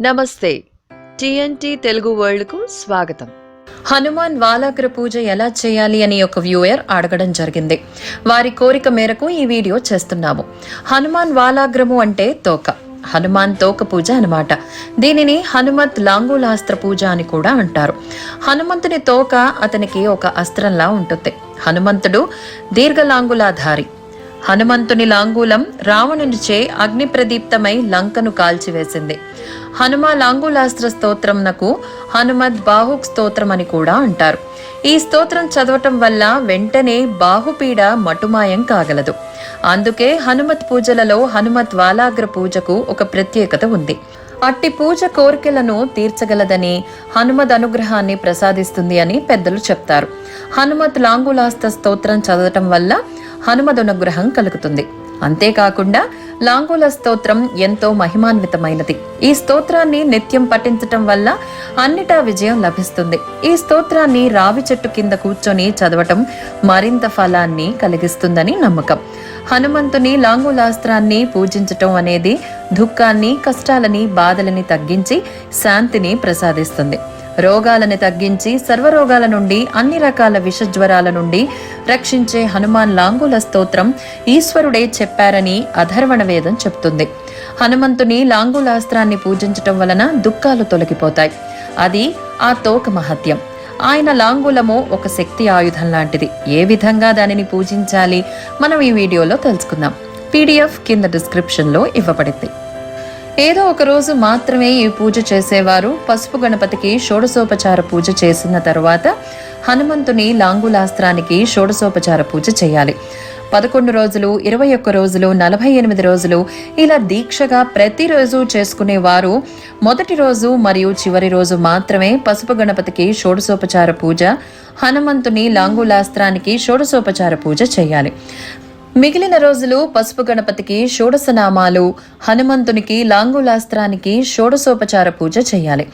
నమస్తే. టీఎన్టీ తెలుగు వరల్డ్కు స్వాగతం. హనుమాన్ వాలాగ్ర పూజ ఎలా చేయాలి అని ఒక వ్యూయర్ అడగడం జరిగింది. వారి కోరిక మేరకు ఈ వీడియో చేస్తున్నాము. హనుమాన్ వాలాగ్రము అంటే తోక. హనుమాన్ తోక పూజ అన్నమాట. దీనిని హనుమత్ లాంగులాస్త్ర పూజ అని కూడా అంటారు. హనుమంతుని తోక అతనికి ఒక అస్త్రంలా ఉంటుంది. హనుమంతుడు దీర్ఘలాంగులాధారి. హనుమంతుని లాంగూలం రావణునిచే అగ్ని ప్రదీప్తమై లంకను కాల్చివేసింది. హనుమ లాంగులాస్త్ర స్తోత్రంనకు హనుమద్ బాహుక్ స్తోత్రం అని కూడా అంటారు. ఈ స్తోత్రం చదవటం వల్ల వెంటనే బాహుపీడ మటుమాయం కాగలదు. అందుకే హనుమత్ పూజలలో హనుమత్ వాలాగ్ర పూజకు ఒక ప్రత్యేకత ఉంది. అట్టి పూజ కోరికలను తీర్చగలదని హనుమద్ అనుగ్రహాన్ని ప్రసాదిస్తుంది అని పెద్దలు చెప్తారు. హనుమత్ లాంగులాస్త స్తోత్రం చదవటం వల్ల హనుమద్ అనుగ్రహం కలుగుతుంది. అంతేకాకుండా లాంగుల స్తోత్రం ఎంతో మహిమాన్వితమైనది. ఈ స్తోత్రాన్ని నిత్యం పఠించటం వల్ల అన్నిటా విజయం లభిస్తుంది. ఈ స్తోత్రాన్ని రావి చెట్టు కింద కూర్చొని చదవటం మరింత ఫలాన్ని కలిగిస్తుందని నమ్మకం. హనుమంతుని లాంగులాస్త్రాన్ని పూజించటం అనేది దుఃఖాన్ని కష్టాలని బాధలని తగ్గించి శాంతిని ప్రసాదిస్తుంది. రోగాలను తగ్గించి సర్వరోగాల నుండి అన్ని రకాల విషజ్వరాల నుండి రక్షించే హనుమాన్ లాంగుల స్తోత్రం ఈశ్వరుడే చెప్పారని అధర్వణ వేదం చెప్తుంది. హనుమంతుని లాంగులాస్త్రాన్ని పూజించటం వలన దుఃఖాలు తొలగిపోతాయి. అది ఆ తోక మహత్యం. ఆయన లాంగులము ఒక శక్తి ఆయుధం లాంటిది. ఏ విధంగా దానిని పూజించాలి? మనం ఈ వీడియోలో తెలుసుకుందాం. పీడిఎఫ్ కింద డిస్క్రిప్షన్లో ఇవ్వబడింది. ఏదో ఒక రోజు మాత్రమే ఈ పూజ చేసేవారు. పసుపు గణపతికి షోడశోపచార పూజ చేసిన తర్వాత హనుమంతుని లాంగులాస్త్రానికి షోడసోపచార పూజ చేయాలి. పదకొండు రోజులు ఇరవై ఒక్క రోజులు నలభై ఎనిమిది రోజులు ఇలా దీక్షగా ప్రతిరోజు చేసుకునేవారు. మొదటి రోజు మరియు చివరి రోజు మాత్రమే పసుపు గణపతికి షోడసోపచార పూజ హనుమంతుని లాంగులాస్త్రానికి షోడసోపచార పూజ చేయాలి. మిగిలిన రోజులు పసుపు గణపతికి షోడసనామాలు హనుమంతునికి లాంగులాస్త్రానికి షోడశోపచార పూజ చేయాలి.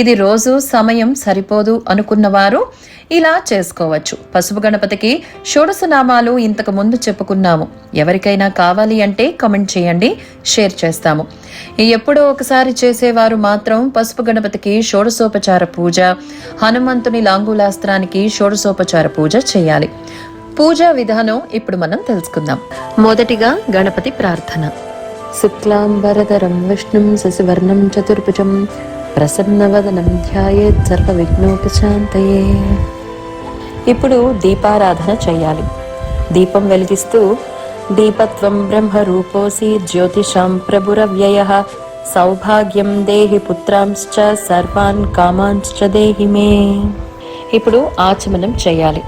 ఇది రోజు సమయం సరిపోదు అనుకున్నవారు ఇలా చేసుకోవచ్చు. పసుపు గణపతికి షోడసనామాలు ఇంతకు ముందు చెప్పుకున్నాము. ఎవరికైనా కావాలి అంటే కమెంట్ చేయండి షేర్ చేస్తాము. ఎప్పుడో ఒకసారి చేసేవారు మాత్రం పసుపు గణపతికి షోడశోపచార పూజ హనుమంతుని లాంగులాస్త్రానికి షోడశోపచార పూజ చేయాలి. పూజా విధానం ఇప్పుడు మనం తెలుసుకుందాం. మొదటిగా గణపతి ప్రార్థన. శుక్లాంబరధరం విష్ణుం శశివర్ణం చతుర్భుజం ప్రసన్నవదనం ధ్యాయేత్ సర్వ విఘ్నోపశాంతయే ఇప్పుడు దీపారాధన చేయాలి. దీపం వెలిగిస్తూ దీపత్వం బ్రహ్మరూపోసి జ్యోతిషాం ప్రభురవ్యయ సౌభాగ్యం దేహి పుత్రాంశ్చ సర్వాన్ కామాంశ్చ దేహి మే ఇప్పుడు ఆచమనం చేయాలి.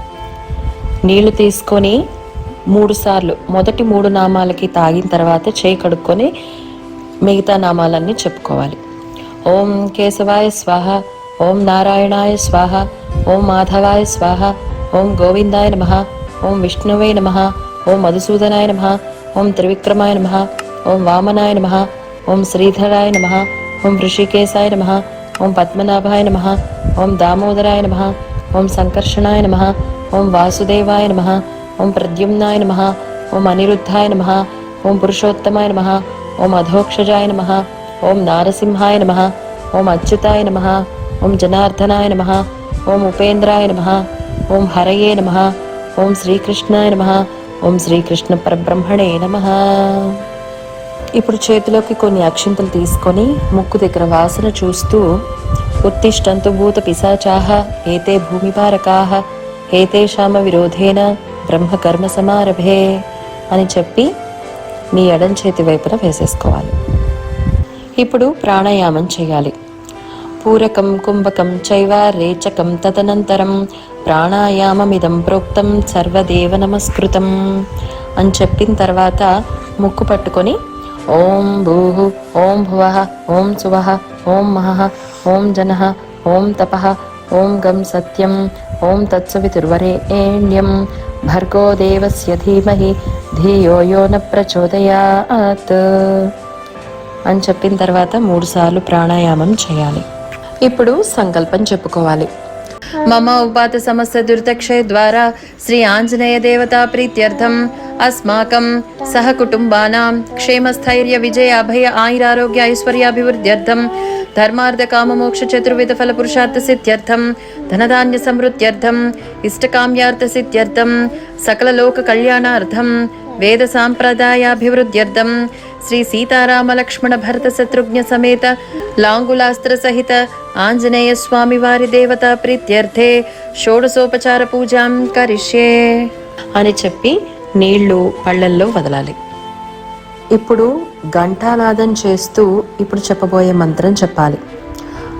నీళ్ళు తీసుకొని మూడు సార్లు మొదటి మూడు నామాలకి తాగిన తర్వాత చేయి కడుక్కొని మిగతా నామాలన్నీ చెప్పుకోవాలి. ఓం కేశవాయ స్వాహ ఓం నారాయణాయ స్వాహ ఓం మాధవాయ స్వాహ ఓం గోవిందాయ నమ ఓం విష్ణువే నమ ఓం మధుసూదనాయ నమ ఓం త్రివిక్రమాయ నమ ఓం వామనాయ నమ ఓం శ్రీధరాయ నమ ఓం ఋషికేశాయ నమ ఓం పద్మనాభాయ నమ ఓం దామోదరాయ నమ ఓం సంకర్షణాయ నమ ఓం వాసుదేవాయ నమ ఓం ప్రద్యుమ్నాయ నమ ఓం అనిరుద్ధాయ నమ ఓం పురుషోత్తమాయ నమ ఓం అధోక్షజాయ నమ ఓం నారసింహాయ నమ ఓం అచ్యుతాయ నమ ఓం జనార్దనాయ నమ ఓం ఉపేంద్రాయ నమ ఓం హరయే నమ ఓం శ్రీకృష్ణాయ నమ ఓం శ్రీకృష్ణ పరబ్రహ్మణే నమ ఇప్పుడు చేతిలోకి కొన్ని అక్షింతలు తీసుకొని ముక్కు దగ్గర వాసన చూస్తూ ఉత్తిష్టంతు భూత పిశాచాహ ఏతే భూమిపారకాహ ఏతేషామ విరోధేన బ్రహ్మకర్మ సమారభే అని చెప్పి మీ ఎడం చేతి వైపున వేసేసుకోవాలి. ఇప్పుడు ప్రాణాయామం చేయాలి. పూరకం కుంభకం చైవ రేచకం తదనంతరం ప్రాణాయామమిదం ప్రోక్తం సర్వదేవ నమస్కృతం అని చెప్పిన తర్వాత ముక్కు పట్టుకొని ఓం భూ ఓం భువ ఓం శువ ఓం మహ ఓం జన ఓం తప ఓం గం సత్యం ఓం తత్సవితుర్వరేణ్యం భర్గో దేవస్య ధీమహి ధియో యో న ప్రచోదయాత్ అని చెప్పిన తర్వాత మూడుసార్లు ప్రాణాయామం చేయాలి. ఇప్పుడు సంకల్పం చెప్పుకోవాలి. మమ ఉపాత సమస్త దుర్దక్షయ ద్వారా శ్రీ ఆంజనేయ దేవతా ప్రీత్యర్థం అస్మాకం సహ కుటుంబానాం క్షేమస్థైర్య విజయ అభయ ఆయురారోగ్య ఐశ్వర్యాభివృద్ధ్యర్థం ధర్మార్థ కామ మోక్ష చతుర్విధ ఫల పురుషార్థ సిద్ధ్యర్థం ధనధాన్య సమృద్ధ్యర్థం ఇష్టకామ్యార్థ సిద్ధ్యర్థం సకల లోక కళ్యాణార్థం వేద సాంప్రదాయాభివృద్ధ్యర్థం శ్రీ సీతారామ లక్ష్మణ భరత శత్రుఘ్న సమేత లాంగులాస్త్ర సహిత ఆంజనేయ స్వామి వారి దేవత ప్రీత్యర్థే షోడసోపచార పూజాం కరిష్యే. అని చెప్పి నీళ్ళు పళ్ళల్లో వదలాలి. ఇప్పుడు ఘంటానాదం చేస్తూ ఇప్పుడు చెప్పబోయే మంత్రం చెప్పాలి.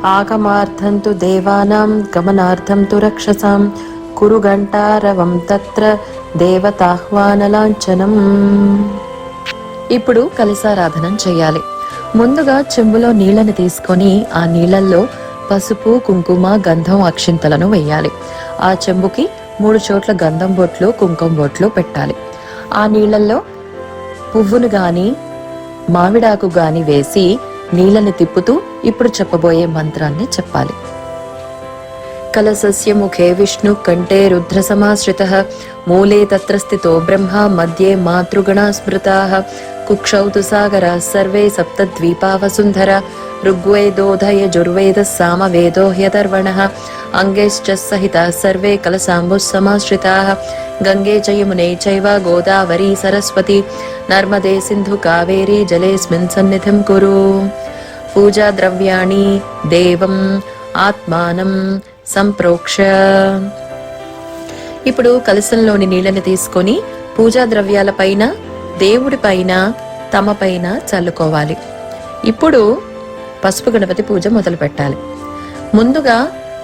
ఆగమార్థం తు దేవానాం గమనార్థం తు రక్షసాం కురు గంటారవం తత్ర దేవతాహ్వానలాంఛనం ఇప్పుడు కలిసారాధనం చేయాలి. ముందుగా చెంబులో నీళ్ళను తీసుకొని ఆ నీళ్ళల్లో పసుపు కుంకుమ గంధం అక్షింతలను వేయాలి. ఆ చెంబుకి మూడు చోట్ల గంధం బొట్లు కుంకుమ బొట్లు పెట్టాలి. ఆ నీళ్ళల్లో పువ్వును గాని మామిడాకు గాని వేసి నీళ్ళని తిప్పుతూ ఇప్పుడు చెప్పబోయే మంత్రాన్ని చెప్పాలి. కలసస్య ముఖే విష్ణు కంఠే రుద్ర సమాశ్రిత మూలే తత్ర స్థితో బ్రహ్మ మధ్యే మాతృగణా స్మృతా కుక్షౌ తు సాగర సర్వే సప్తద్వీపా వసుంధర ఋగ్వేదోధ యజుర్వేద సామవేదో హ్యతర్వణ అంగైశ్చ సహిత సర్వే కలసాంబుః సమాశ్రితాः గంగే చ యమునే చైవ గోదావరి సరస్వతి నర్మదే సింధు కావేరీ జలేస్మిన్ సన్నిధిం కురు పూజా ద్రవ్యాణి దేవం ఆత్మానం సంప్రోక్ష. ఇప్పుడు కలశంలోని నీళ్ళని తీసుకొని పూజా ద్రవ్యాల పైన దేవుడి పైన తమ పైన చల్లుకోవాలి. ఇప్పుడు పసుపు గణపతి పూజ మొదలు పెట్టాలి. ముందుగా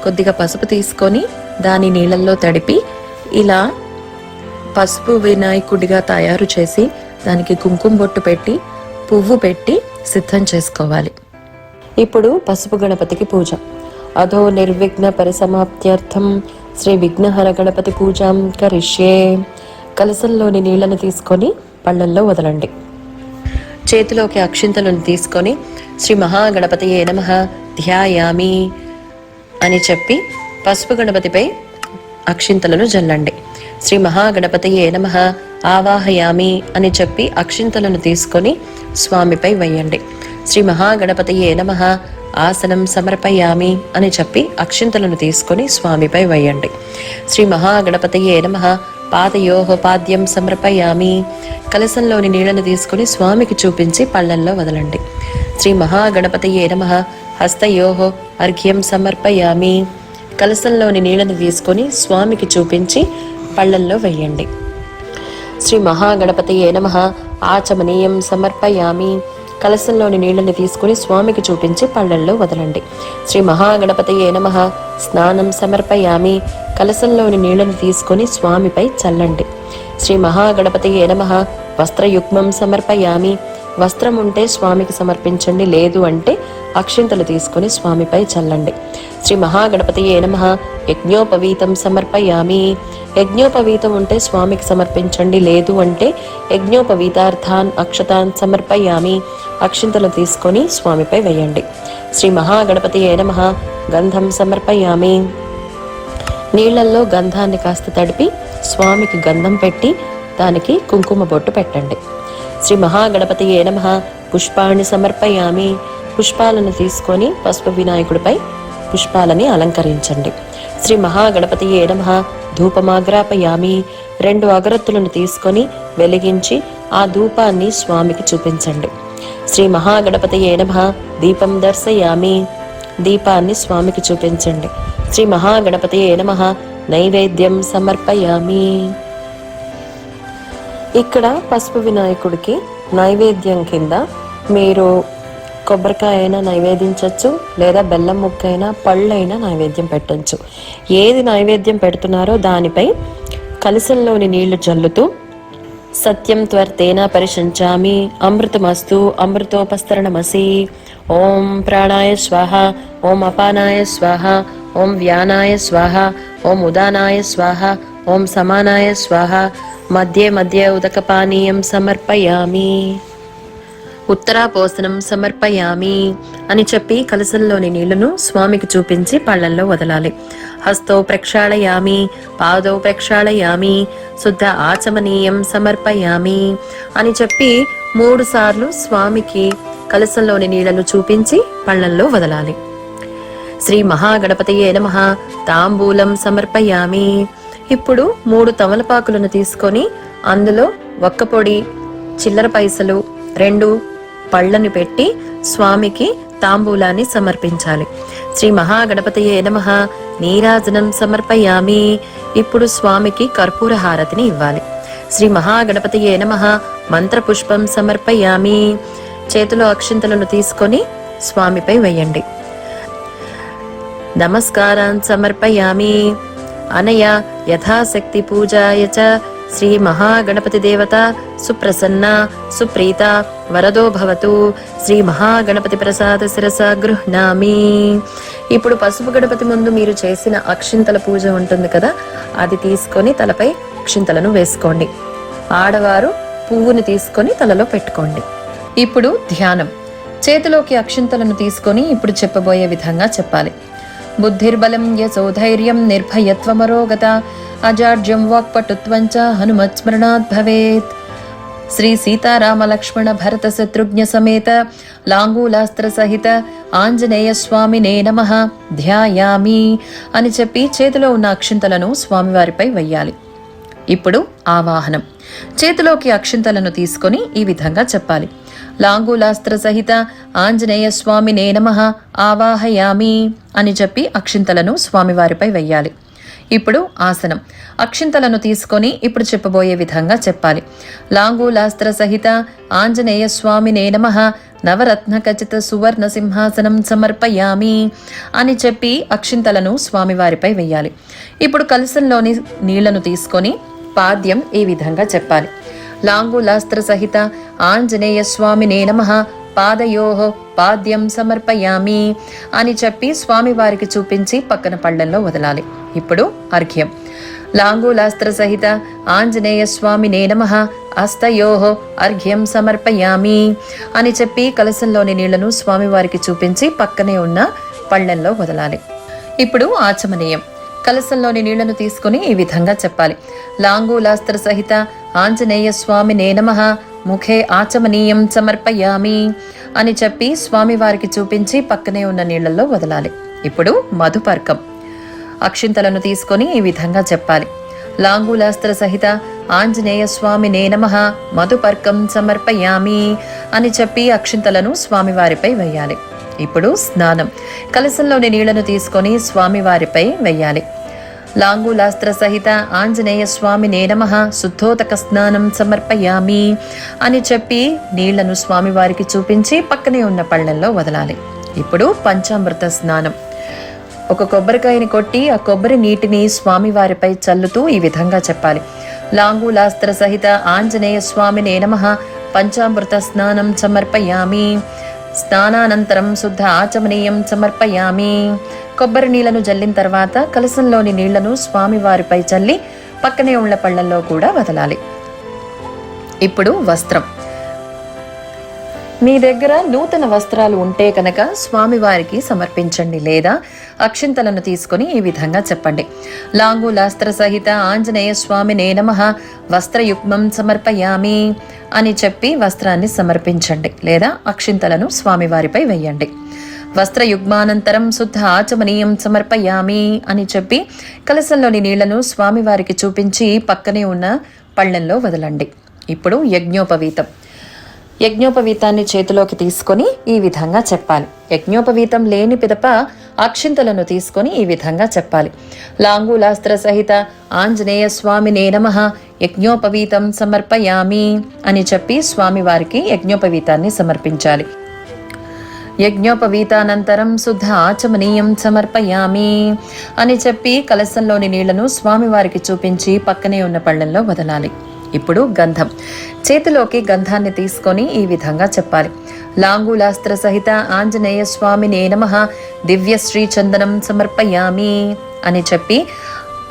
కొద్దిగా పసుపు తీసుకొని దాని నీళ్ళల్లో తడిపి ఇలా పసుపు వినాయకుడిగా తయారు చేసి దానికి కుంకుమ బొట్టు పెట్టి పువ్వు పెట్టి సిద్ధం చేసుకోవాలి. ఇప్పుడు పసుపు గణపతికి పూజ. అధో నిర్విఘ్న పరిసమాప్త్యర్థం శ్రీ విఘ్నహర గణపతి పూజాం కరిష్యే కలసంలోని నీళ్ళను తీసుకొని పళ్ళల్లో వదలండి। చేతిలోకి అక్షింతలను తీసుకొని శ్రీ మహాగణపతియే నమ ధ్యాయామి అని చెప్పి పసుపు గణపతిపై అక్షింతలను జల్లండి। శ్రీ మహాగణపతియే నమ ఆవాహయామి అని చెప్పి అక్షింతలను తీసుకొని స్వామిపై వేయండి। శ్రీ మహాగణపతియే నమ ఆసనం సమర్పయామి అని చెప్పి అక్షింతలను తీసుకొని స్వామిపై వేయండి. శ్రీ మహాగణపతయే నమ. పాదయోహ పాద్యం సమర్పయామి. కలసంలోని నీళ్ళను తీసుకొని స్వామికి చూపించి పళ్ళల్లో వదలండి. శ్రీ మహాగణపతయే నమ. హస్తయోహ అర్ఘ్యం సమర్పయామి. కలసంలోని నీళ్ళను తీసుకొని స్వామికి చూపించి పళ్ళల్లో వెయ్యండి శ్రీ మహాగణపతియే నమ. ఆచమనీయం సమర్పయామి. కలశంలోని నీళ్ళని తీసుకుని స్వామికి చూపించి పళ్ళల్లో వదలండి. శ్రీ మహాగణపతి నమ. స్నానం సమర్పయామి. కలశంలోని నీళ్ళని తీసుకొని స్వామిపై చల్లండి. శ్రీ మహాగణపతి నమ. వస్త్రయుగ్మం సమర్పయామి. వస్త్రం ఉంటే స్వామికి సమర్పించండి లేదు అంటే అక్షింతలు తీసుకొని స్వామిపై చల్లండి. శ్రీ మహాగణపతి నమ. యజ్ఞోపవీతం సమర్పయామి. యజ్ఞోపవీతం ఉంటే స్వామికి సమర్పించండి లేదు అంటే యజ్ఞోపవీతార్థాన్ అక్షతాన్ సమర్పయామి. అక్షింతలు తీసుకొని స్వామిపై వేయండి. శ్రీ మహాగణపతియే నమ గంధం సమర్పయామి. నీళ్ళల్లో గంధాన్ని కాస్త తడిపి స్వామికి గంధం పెట్టి దానికి కుంకుమ బొట్టు పెట్టండి. శ్రీ మహాగణపతియే నమ పుష్పాన్ని సమర్పయామి. పుష్పాలను తీసుకొని పసుపు వినాయకుడిపై పుష్పాలని అలంకరించండి. శ్రీ మహాగణపతియే నమ ధూపమాగ్రాపయామి. రెండు అగరత్తులను తీసుకొని వెలిగించి ఆ ధూపాన్ని స్వామికి చూపించండి. శ్రీ మహాగణపతియే నమ. దీపం దర్శయామి. దీపాన్ని స్వామికి చూపించండి. శ్రీ మహాగణపతియే నమ. నైవేద్యం సమర్పయామి. ఇక్కడ పసుపు వినాయకుడికి నైవేద్యం కింద మీరు కొబ్బరికాయ అయినా నైవేదించవచ్చు లేదా బెల్లం ముక్క అయినా పళ్ళైనా నైవేద్యం పెట్టచ్చు. ఏది నైవేద్యం పెడుతున్నారో దానిపై కలసంలోని నీళ్ళు జల్లుతూ సత్యం త్వర్తేన పరిశంచామి. అమృతమస్తు అమృతోపస్తరణమసి. ఓం ప్రాణాయ స్వాహ ఓం అపానాయ స్వాహ ఓం వ్యానాయ స్వాహ ఓం ఉదానాయ స్వాహ ఓం సమానాయ స్వాహ. మధ్యే మధ్య ఉదకపానీయం సమర్పయామి. ఉత్తరాపోసనం సమర్పయామి అని చెప్పి కలసల్లోని నీళ్ళను స్వామికి చూపించి పళ్ళల్లో వదలాలి. హస్తో ప్రక్షాళయామి పాదో ప్రక్షాళయామి శుద్ధ ఆచమనీయం సమర్పయామి అని చెప్పి మూడు సార్లు స్వామికి కలసంలోని నీళ్ళను చూపించి పళ్ళల్లో వదలాలి. శ్రీ మహాగణపతియే నమ తాంబూలం సమర్పయామి. ఇప్పుడు మూడు తమలపాకులను తీసుకొని అందులో ఒక్క పొడి చిల్లర పైసలు రెండు పళ్ళని పెట్టి స్వామికి తాంబూలాన్ని సమర్పించాలి. శ్రీ మహాగణపతయే నమ. నీరాజనం సమర్పయామి. ఇప్పుడు స్వామికి కర్పూర హారతిని ఇవ్వాలి. శ్రీ మహాగణపతయే నమ. మంత్రపుష్పం సమర్పయామి. చేతిలో అక్షింతలను తీసుకొని స్వామిపై వేయండి. నమస్కారాన్ సమర్పయామి. అనయ యథాశక్తి పూజాయ చ శ్రీ మహాగణపతి దేవత సుప్రసన్న సుప్రీత వరదో భవతు శ్రీ మహాగణపతి ప్రసాద శిరస గృహ్ణామి. ఇప్పుడు పసుపు గణపతి ముందు మీరు చేసిన అక్షింతల పూజ ఉంటుంది కదా అది తీసుకొని తలపై అక్షింతలను వేసుకోండి. ఆడవారు పువ్వుని తీసుకొని తలలో పెట్టుకోండి. ఇప్పుడు ధ్యానం. చేతిలోకి అక్షింతలను తీసుకొని ఇప్పుడు చెప్పబోయే విధంగా చెప్పాలి. బుద్ధిర్బలం యశోధైర్యం నిర్భయత్వమరోగత అజాడ్యం వాక్పటుత్వం చ హనుమత్ స్మరణాత్ భవేత్. శ్రీ సీతారామలక్ష్మణ భరత శత్రుఘ్న సమేత లాంగూలాస్త్ర సహిత ఆంజనేయ స్వామినే నమ. ధ్యాయామి అని చెప్పి చేతిలో ఉన్న అక్షింతలను స్వామివారిపై వెయ్యాలి. ఇప్పుడు ఆవాహనం. చేతిలోకి అక్షింతలను తీసుకొని ఈ విధంగా చెప్పాలి. లాంగూలాస్త్ర సహిత ఆంజనేయ స్వామినే నమ ఆవాహయామి అని చెప్పి అక్షింతలను స్వామివారిపై వెయ్యాలి. ఇప్పుడు ఆసనం. అక్షింతలను తీసుకొని ఇప్పుడు చెప్పబోయే విధంగా చెప్పాలి. లాంగూలాస్త్ర సహిత ఆంజనేయ స్వామినే నమ నవరత్న ఖచ్చిత సువర్ణ సింహాసనం సమర్పయామి అని చెప్పి అక్షింతలను స్వామివారిపై వెయ్యాలి. ఇప్పుడు కలసంలోని నీళ్ళను తీసుకొని పాద్యం ఈ విధంగా చెప్పాలి. లాంగులాస్త్ర సహిత ఆంజనేయ స్వామినే నమ. పాదయో పాద్యం సమర్పయామి అని చెప్పి స్వామివారికి చూపించి పక్కన పళ్ళల్లో వదలాలి. ఇప్పుడు అర్ఘ్యం. లాంగూలాస్త్ర సహిత ఆంజనేయ స్వామినే నమ. అస్తయో అర్ఘ్యం సమర్పయామి అని చెప్పి కలసంలోని నీళ్ళను స్వామివారికి చూపించి పక్కనే ఉన్న పళ్ళల్లో వదలాలి. ఇప్పుడు ఆచమనీయం. కలసంలోని నీళ్ళను తీసుకుని ఈ విధంగా చెప్పాలి. లాంగూలాస్త్ర సహిత ఆంజనేయ స్వామినే నమ ముఖే ఆచమనీయం సమర్పయామి అని చెప్పి స్వామివారికి చూపించి పక్కనే ఉన్న నీళ్ళలో వదలాలి. ఇప్పుడు మధుపర్కం. అక్షింతలను తీసుకొని ఈ విధంగా చెప్పాలి. లాంగూలాస్త్ర సహిత ఆంజనేయ స్వామి నేనమ మధుపర్కం సమర్పయామి అని చెప్పి అక్షింతలను స్వామివారిపై వేయాలి. ఇప్పుడు స్నానం. కలసంలోని నీళ్ళను తీసుకొని స్వామివారిపై వెయ్యాలి లాంగులాస్త్ర సహిత ఆంజనేయ స్వామి నేనమ శుద్ధోతక స్నానం సమర్పయామి అని చెప్పి నీళ్ళను స్వామివారికి చూపించి పక్కనే ఉన్న పళ్ళల్లో వదలాలి. ఇప్పుడు పంచామృత స్నానం. ఒక కొబ్బరికాయని కొట్టి ఆ కొబ్బరి నీటిని స్వామివారిపై చల్లుతూ ఈ విధంగా చెప్పాలి. లాంగూలాస్త్ర సహిత ఆంజనేయ స్వామినే నమ. పంచామృత స్నానం సమర్పయామి. స్నానానంతరం శుద్ధ ఆచమనీయం సమర్పయామి. కొబ్బరి నీళ్ళను జల్లిన తర్వాత కలసంలోని నీళ్ళను స్వామివారిపై చల్లి పక్కనే ఉన్న పళ్ళల్లో కూడా వదలాలి. ఇప్పుడు వస్త్రం. మీ దగ్గర నూతన వస్త్రాలు ఉంటే కనుక స్వామివారికి సమర్పించండి లేదా అక్షింతలను తీసుకొని ఈ విధంగా చెప్పండి. లాంగులాస్త్ర సహిత ఆంజనేయ స్వామి నేనమ వస్త్రయుగ్మం సమర్పయామి అని చెప్పి వస్త్రాన్ని సమర్పించండి లేదా అక్షింతలను స్వామివారిపై వెయ్యండి వస్త్రయుగ్మానంతరం శుద్ధ ఆచమనీయం సమర్పయామి అని చెప్పి కలసంలోని నీళ్ళను స్వామివారికి చూపించి పక్కనే ఉన్న పళ్ళెంలో వదలండి. ఇప్పుడు యజ్ఞోపవీతం. యజ్ఞోపవీతాన్ని చేతిలోకి తీసుకొని ఈ విధంగా చెప్పాలి. యజ్ఞోపవీతం లేని పిదప అక్షింతలను తీసుకొని ఈ విధంగా చెప్పాలి. లాంగూలాస్త్ర సహిత ఆంజనేయ స్వామి నేనమ యజ్ఞోపవీతం సమర్పయామి అని చెప్పి స్వామివారికి యజ్ఞోపవీతాన్ని సమర్పించాలి. యజ్ఞోపవీతానంతరం శుద్ధ ఆచమనీయం సమర్పయామి అని చెప్పి కలశంలోని నీళ్ళను స్వామివారికి చూపించి పక్కనే ఉన్న పళ్ళెంలో వదలాలి. ఇప్పుడు గంధం. చేతిలోకి గంధాన్ని తీసుకొని ఈ విధంగా చెప్పాలి. లాంగూలాస్త్ర సహిత ఆంజనేయ స్వామి నేనమ దివ్య శ్రీ చందనం సమర్పయామి అని చెప్పి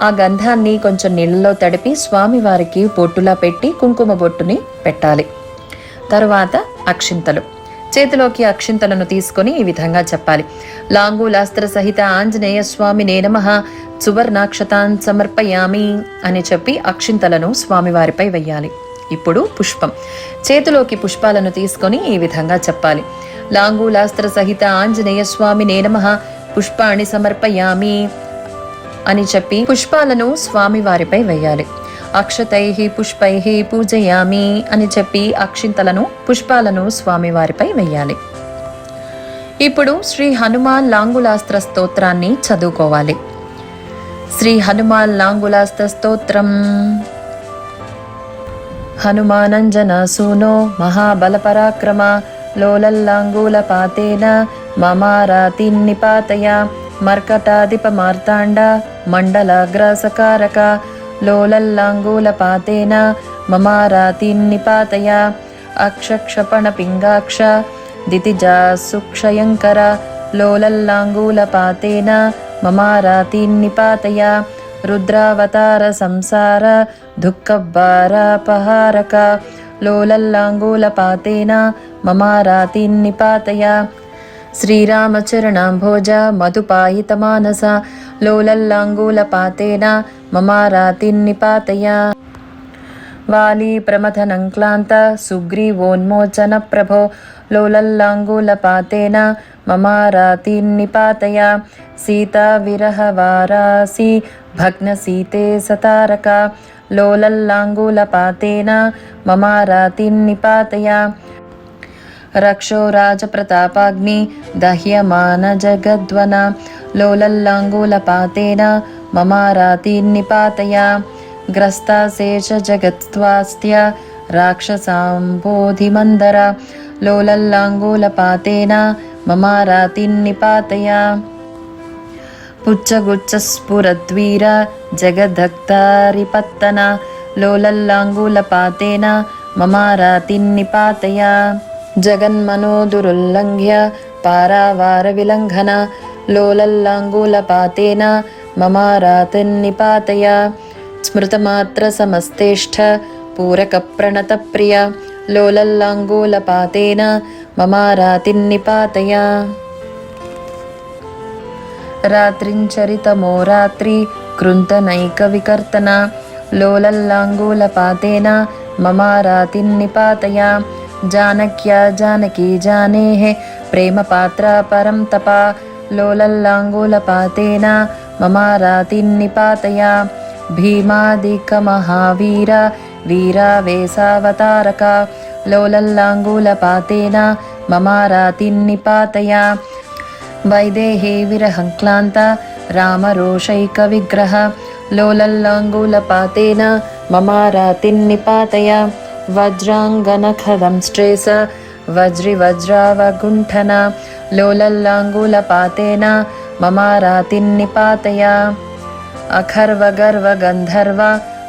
ఆ గంధాన్ని కొంచెం నీళ్ళలో తడిపి స్వామివారికి బొట్టులా పెట్టి కుంకుమ బొట్టుని పెట్టాలి. తరువాత అక్షింతలు. చేతిలోకి అక్షింతలను తీసుకొని ఈ విధంగా చెప్పాలి. లాంగూలాస్త్ర సహిత ఆంజనేయ స్వామి నేనమ సువర్ణాక్షతాన్ సమర్పయామి అని చెప్పి అక్షింతలను స్వామివారిపై వెయ్యాలి. ఇప్పుడు పుష్పం. చేతిలోకి పుష్పాలను తీసుకొని ఈ విధంగా చెప్పాలి. లాంగూలాస్త్ర సహిత ఆంజనేయ స్వామినే నమః పుష్పాణి సమర్పయామి అని చెప్పి పుష్పాలను స్వామివారిపై వెయ్యాలి. అక్షతై పుష్పై పూజయామి అని చెప్పి అక్షింతలను పుష్పాలను స్వామి వారిపై ఇప్పుడు శ్రీ హనుమాన్ లాంగులాస్త్ర స్తోత్రాన్ని చదువుకోవాలి. శ్రీ హనుమాన్ లాంగులాస్త్ర స్తోత్రం. హనుమానంజనసూనో మహాబలపరాక్రమ లోలల్లాంగూలపాతేన మమారాతిన్నిపాతయ మర్కటాధిపమార్తాండ మండలాగ్రాసకారక లోలల్లాంగూలపాతేన మమారాతిన్నిపాతయ అక్షక్షపణపింగాక్ష దితిజా సుక్షయంకర లోలల్లాంగూలపాతేన మమారాతిన్నిపాతయ రుద్రావతార సంసార దుఃఖభారాపహారక లోలల్లాంగూలపాతేన మమారాతిన్నిపాతయ శ్రీరామచరణాంభోజ మధుపాయితమానస లోలల్లాంగూలపాతేన మమారాతిన్నిపాతయ వాలి ప్రమథనంక్లాంత సుగ్రీవోన్మోచన ప్రభో లోలల్లాంగూలపాతేన మమారాతిన్నిపాతయ సీతా విరహవారాసి భగ్నసీతే సతారక లోలల్లాంగూలపాతేన మమారాతిన్నిపాతయ రక్షో రాజప్రతాపాగ్ని దహ్యమాన జగద్వన లోలల్లాంగూలపాతేన మమారాతిన్నిపాతయ గ్రస్తాశేష జగత్స్వాస్థ్య రాక్షసాంబోధిమందర లోలల్లాంగూలపాతేన మమారాతిన్నిపాతయ పుచ్చగుచ్చస్ఫురద్వీర జగదక్తారిపత్తన లోలల్లాంగూలపాతేన మమారాతిన్నిపాతయ జగన్మనోదురుల్లంఘ్య పారావారవిలంఘన లోలల్లాంగూలపాతేన మమారాతిన్నిపాతయ. స్మృతమాత్రసమస్తేష్ట పూరకప్రణతప్రియ లోలల్లాంగూలపాతేన మమారాతిన్నిపాతయ. రాత్రించరితమో రాత్రి కృంతనైకవికర్తన లోలల్లాంగూలపాతేన మమారాతిన్నిపాతయ. जानक्या जानकी जानेः प्रेमपात्रा परं तपा लोलल्लाङ्गूलपातेन ममारातिन्निपातया। भीमादिकमहावीरा वीरा वेसावतारका लोललाङ्गूलपातेन ममा रातीन्निपातया वैदेहे विरहङ्क्लान्ता रामरोषैकविग्रह लोलल्लाङ्गूलपातेन ममारातिन्निपातया। वज्राङ्गनखदंश्चेस वज्रिवज्रावगुण्ठना लोलल्लाङ्गूलपातेन ममारातिन्निपातया। अखर्वगर्व गन्धर्व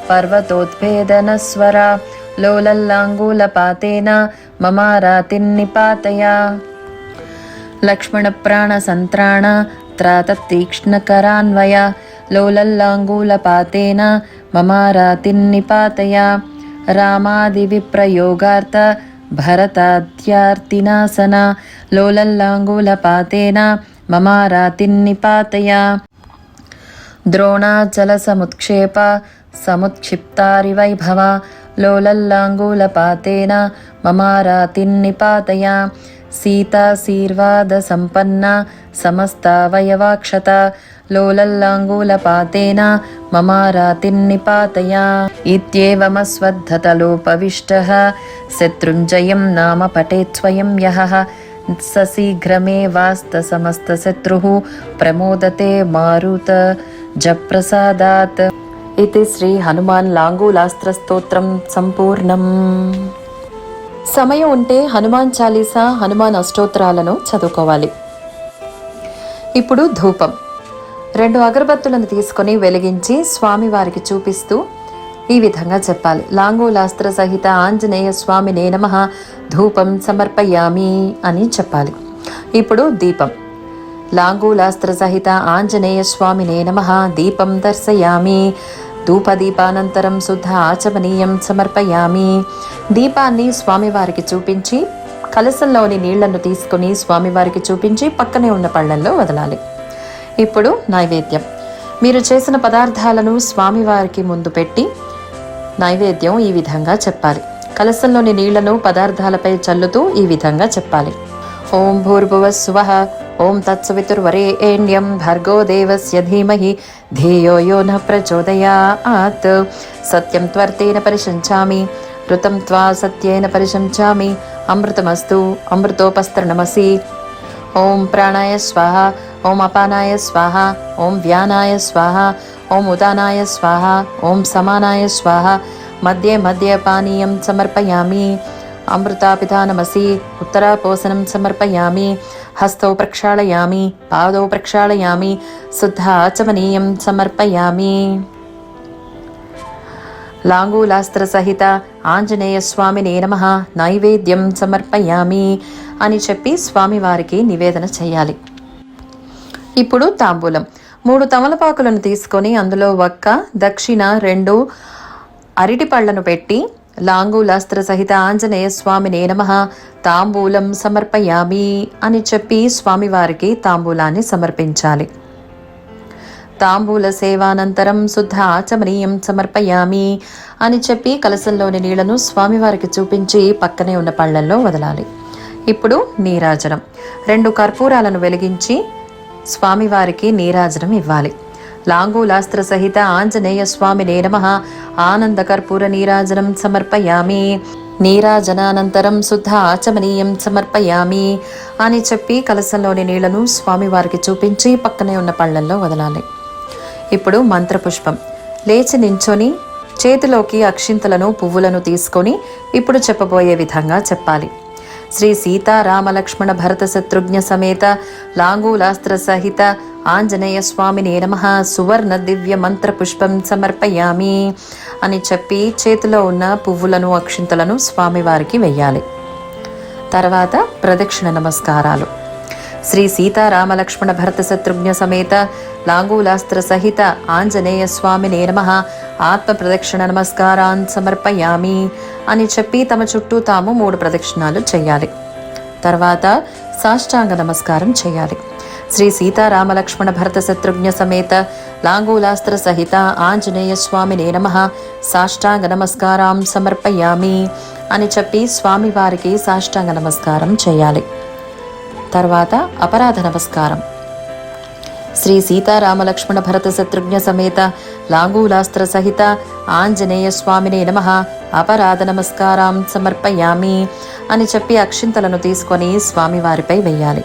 पर्वतोद्भेदनस्वरा लोलल्लाङ्गूलपातेन ममारातिन्निपातया। लक्ष्मणप्राणसन्त्राणा त्रातप्तीक्ष्णकरान्वय लोलल्लाङ्गूलपातेन ममारातिन्निपातया। రామాదివిప్రయోగార్థ భరతాద్యార్తినాసన లోలల్లాంగూలపాతేన మమారాతిన్నిపాతయ ద్రోణాచలసముత్క్షేప సముత్క్షిప్తారివైభవ లోలల్లాంగూలపాతేన మమారాతిన్నిపాతయ సీతాశీర్వాదసంపన్న సమస్తావయవాక్షత లోలల్లాంగూలపాతేన మమారాతిన్నిపాతయా ఇత్యేవమస్వద్ధతలోపవిష్టః శత్రుంజయం నామ పటేత్స్వయం యహ సశీఘ్రమేవాస్తసమస్తశత్రుః ప్రమోదతే మారుత జప్రసాదాత్ ఇది శ్రీ హనుమాన్ లాంగూలాస్త్రస్తోత్రం సంపూర్ణం సమయం ఉంటే హనుమాన్ చాలీసా హనుమాన్ అష్టోత్తరాలను చదువుకోవాలి. ఇప్పుడు ధూపం. రెండు అగరబత్తులను తీసుకొని వెలిగించి స్వామివారికి చూపిస్తూ ఈ విధంగా చెప్పాలి. లాంగూలాస్త్ర సహిత ఆంజనేయ స్వామి నేనమ ధూపం సమర్పయామి అని చెప్పాలి. ఇప్పుడు దీపం. లాంగూలాస్త్ర సహిత ఆంజనేయ స్వామి నేనమ దీపం దర్శయామి. ధూపదీపానంతరం శుద్ధ ఆచమనీయం సమర్పయామి. దీపాన్ని స్వామివారికి చూపించి కలసంలోని నీళ్ళను తీసుకుని స్వామివారికి చూపించి పక్కనే ఉన్న పళ్ళల్లో వదలాలి. ఇప్పుడు నైవేద్యం. మీరు చేసిన పదార్థాలను స్వామివారికి ముందు పెట్టి నైవేద్యం ఈ విధంగా చెప్పాలి. కలసంలోని నీళ్ళను పదార్థాలపై చల్లుతూ ఈ విధంగా చెప్పాలి. ఓం భూర్భువ భూర్భువస్సువః ఓం తత్సవితుర్వరేణ్యం భర్గో దేవస్య ధీమహి ధియో యో న ప్రచోదయాత్. సత్యం త్వర్తేన పరిశంచామి ఋతం త్వా సత్యేన పరిశంచామి. అమృతమస్తు అమృతోపస్త్రణమసి ఓం ప్రాణాయ స్వాహ ఓం అపానాయ స్వాహ ఓం వ్యానాయ స్వాహ ఓం ఉదానాయ స్వాహ ఓం సమానాయ స్వాహ. మధ్య మధ్య పానీయం సమర్పయామి. అమృతాపిధానమసి ఉత్తరాపోసనం సమర్పయామి. హస్తౌ ప్రక్షాళయామి పాదౌ ప్రక్షాళయామి శుద్ధ ఆచమనీయం సమర్పయామి. లాంగూలాస్త్రసహిత ఆంజనేయస్వామినే నమ నైవేద్యం సమర్పయామి. అని చెప్పి స్వామివారికి నివేదన చేయాలి. ఇప్పుడు తాంబూలం. మూడు తమలపాకులను తీసుకొని అందులో ఒక్క దక్షిణ రెండు అరటి పళ్ళను పెట్టి లాంగూలాస్త్ర సహిత ఆంజనేయ స్వామినే నమ తాంబూలం సమర్పయామి అని చెప్పి స్వామివారికి తాంబూలాన్ని సమర్పించాలి. తాంబూల సేవానంతరం శుద్ధ ఆచమనీయం సమర్పయామి అని చెప్పి కలసంలోని నీళ్ళను స్వామివారికి చూపించి పక్కనే ఉన్న పళ్ళల్లో వదలాలి. ఇప్పుడు నీరాజనం. రెండు కర్పూరాలను వెలిగించి స్వామివారికి నీరాజనం ఇవ్వాలి. లాంగూలాస్త్ర సహిత ఆంజనేయ స్వామినే నమ. ఆనంద కర్పూర నీరాజనం సమర్పయామి. నీరాజనానంతరం శుద్ధ ఆచమనీయం సమర్పయామి. అని చెప్పి కలసంలోని నీళ్ళను స్వామివారికి చూపించి పక్కనే ఉన్న పళ్ళల్లో వదలాలి. ఇప్పుడు మంత్రపుష్పం. లేచి నించొని చేతిలోకి అక్షింతలను పువ్వులను తీసుకొని ఇప్పుడు చెప్పబోయే విధంగా చెప్పాలి. శ్రీ సీతారామలక్ష్మణ భరత శత్రుఘ్న సమేత లాంగూలాస్త్ర సహిత ఆంజనేయ స్వామిని నమ. సువర్ణ దివ్య మంత్ర పుష్పం సమర్పయామి అని చెప్పి చేతిలో ఉన్న పువ్వులను అక్షింతలను స్వామివారికి వెయ్యాలి. తర్వాత ప్రదక్షిణ నమస్కారాలు. శ్రీ సీతారామలక్ష్మణ భరత శత్రుఘ్న సమేత లాంగూలాస్త్ర సహిత ఆంజనేయ స్వామినే నమ. ఆత్మ ప్రదక్షిణ నమస్కారాన్ సమర్పయామి అని చెప్పి తమ చుట్టూ తాము మూడు ప్రదక్షిణాలు చేయాలి. తర్వాత సాష్టాంగ నమస్కారం చేయాలి. శ్రీ సీతారామలక్ష్మణ భరత శత్రుఘ్న సమేత లాంగూలాస్త్ర సహిత ఆంజనేయ స్వామినే నమ. సాష్టాంగ నమస్కారం సమర్పయామి అని చెప్పి స్వామివారికి సాష్టాంగ నమస్కారం చేయాలి. తర్వాత అపరాధ నమస్కారం. శ్రీ సీతారామలక్ష్మణ భరత శత్రుఘ్న సమేత లాంగూలాస్త్ర సహిత ఆంజనేయ స్వామినే నమ. అపరాధ నమస్కారం సమర్పయామి అని చెప్పి అక్షింతలను తీసుకొని స్వామివారిపై వెయ్యాలి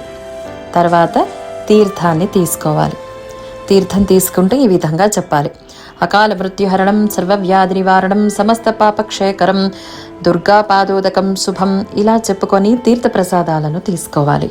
తర్వాత తీర్థాన్ని తీసుకోవాలి. తీర్థం తీసుకుంటే ఈ విధంగా చెప్పాలి. అకాల మృత్యుహరణం సర్వవ్యాధి నివారణం సమస్త పాపక్షయకరం దుర్గా పాదోదకం శుభం ఇలా చెప్పుకొని తీర్థ ప్రసాదాలను తీసుకోవాలి.